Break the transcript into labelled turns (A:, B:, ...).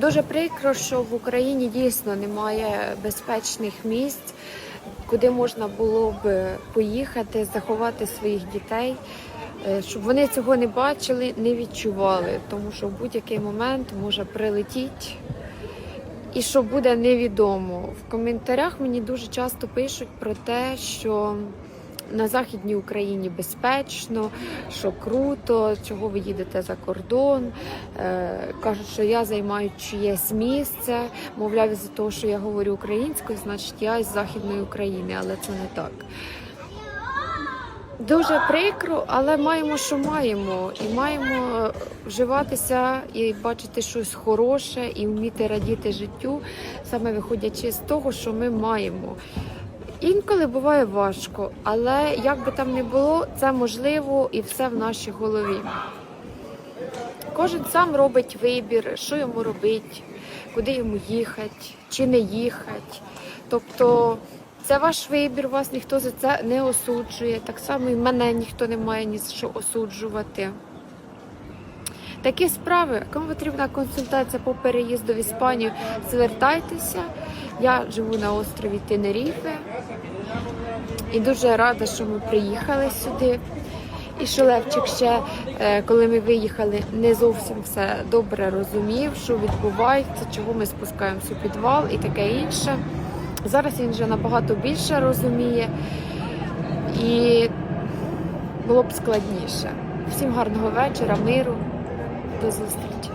A: Дуже прикро, що в Україні дійсно немає безпечних місць, куди можна було б поїхати, заховати своїх дітей, е, щоб вони цього не бачили, не відчували, тому що в будь-який момент може прилетіти. І що буде невідомо. В коментарях мені дуже часто пишуть про те, що на Західній Україні безпечно, що круто, чого ви їдете за кордон. Е, кажуть, що я займаю чиєсь місце. Мовляв, з-за того, що я говорю українською, значить я з Західної України, але це не так. Дуже прикро, але маємо, що маємо, і маємо вживатися і бачити щось хороше, і вміти радіти життю, саме виходячи з того, що ми маємо. Інколи буває важко, але як би там не було, це можливо і все в нашій голові. Кожен сам робить вибір, що йому робити, куди йому їхати, чи не їхати. Тобто це ваш вибір, вас ніхто за це не осуджує. Так само і мене ніхто не має ні за що осуджувати. Такі справи, кому потрібна консультація по переїзду в Іспанію, звертайтеся. Я живу на острові Тенеріфе і дуже рада, що ми приїхали сюди. І що Левчик ще, е, коли ми виїхали, не зовсім все добре розумів, що відбувається, чого ми спускаємося у підвал і таке інше. Зараз він вже набагато більше розуміє і було б складніше. Всім гарного вечора, миру, до зустрічі.